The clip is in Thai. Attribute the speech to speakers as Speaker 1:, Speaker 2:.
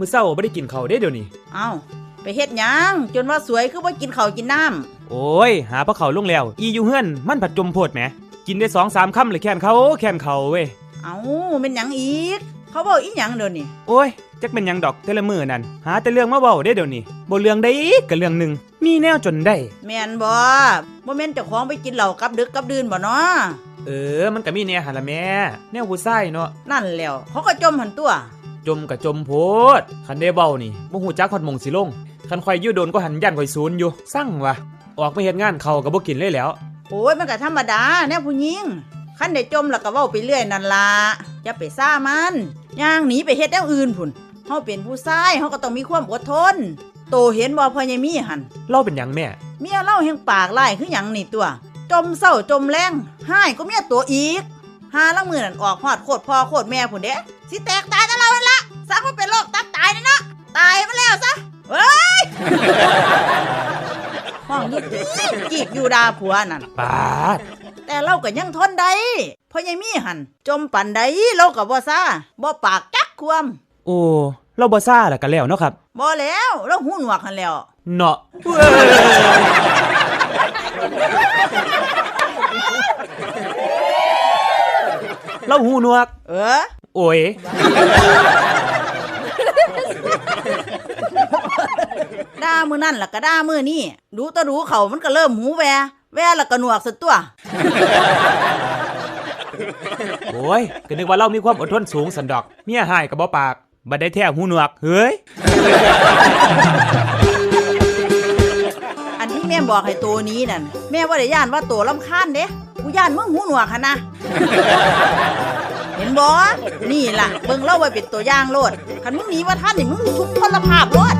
Speaker 1: มื้อเช้าบ่ได้กินข้าวเด้เดี๋ยวนี้
Speaker 2: เอ้าไปเฮ็ดหยังจนว่าสวยคือว่ากินข้าวกินน้ำ
Speaker 1: โอ้ย หาพระเขาลงแล้ว อีอยู่เฮือนมันผัดจมโพดแหมกินได้สองสามคำเลยแค้นเขาแค้นเขาเว้ย
Speaker 2: เอ้าเป็นหยังอีก เขาบอกอีหยังเดี๋ยวนี้
Speaker 1: โอ้ยจักเป็นหยังดอกแต่ละมือนั่นหาแต่เรื่องมาเว้าได้เดี๋ยวนี้บ่เรื่องได้อีกก็เรื่องหนึ่งมีแนวจนได้
Speaker 2: แม่นบ่บ่แม่นเจ้าของไปกินเหล้ากับดึกกับดื่นบ่เนาะ
Speaker 1: เออมันก็มีแนวหันละแม่แนวผู้ชายเนาะ
Speaker 2: นั่นแหล้วเขาก็จมหันตัว
Speaker 1: จมกับจมโพดคันได้เบ้านี่บ่ฮู้จักฮอดหมองสิลงคันข่อยอยู่โดนก็หันยันข่อยศูนย์อยู่สั่งวะออกไปเฮ็ดงานเขาก็บ่กินเลยแหล้ว
Speaker 2: โอ้ยมันก็ธรรมดาแนวผู้หญิงคันได้จมแล้วก็เว้าไปเรื่อยนั่นล่ะอย่าไปซ่ามันย่างหนีไปเฮ็ดแนวอื่นพุ่นเฮาเป็นผู้ชายเฮาก็ต้องมีความอดทน โตเห็นบ่พ่อใหญ่มีหัน
Speaker 1: เล่าเป็นหยังแม่
Speaker 2: เมียเล่าแห่งปากไล่คือหยังนี่ตัว จมเศร้าจมแรงห้ายก็เมียตัวอีก หาละมือนั่นออกหอดโคตรพ่อโคตรแม่ผุนเด้สิแตกตายแต่เรานั่นละสักมันเป็นโรคตับตายนี่เนาะตายมาแล้วซะเฮ้ยห้องนี้จีบอยู่ดาผัวนั่น
Speaker 1: ปาด
Speaker 2: แต่เราก็ยังทนได้เพราะยายมีหันจมปันใดเราก็บ่ซาบ่ปากจักความ
Speaker 1: โอ้เราบ่ซ่าแล้วกันแล้วเนาะครับ
Speaker 2: บ่แล้วเราหูหนวกหันแล้ว
Speaker 1: เนาะ เราหูหนวก
Speaker 2: เออ
Speaker 1: โอ้ย
Speaker 2: ด่ามือนั่นล่ะก็ด่ามือนี่ดูตะดูเขามันก็เริ่มหูแว แวแล้วก็หนวกสุดตัว
Speaker 1: โอ้ยก็นึกว่าเรามีความอดทนสูงสันดอก เมียหายกับบ่ปากบัดได้แท้หูหนวก เฮ้ย
Speaker 2: อันที่แม่ บอกให้ตัวนี้นั่นแม่ว่าได้ย่านว่าตัวลำคาญเด้กูย่านมึงหูหนวกหันนะ เห็นบ่นี่ล่ะเบิ่งเล่าไว้เป็นตัวอย่างโลดคันมึงหนีว่าท่านนี่มึงทุกพลภาพโลด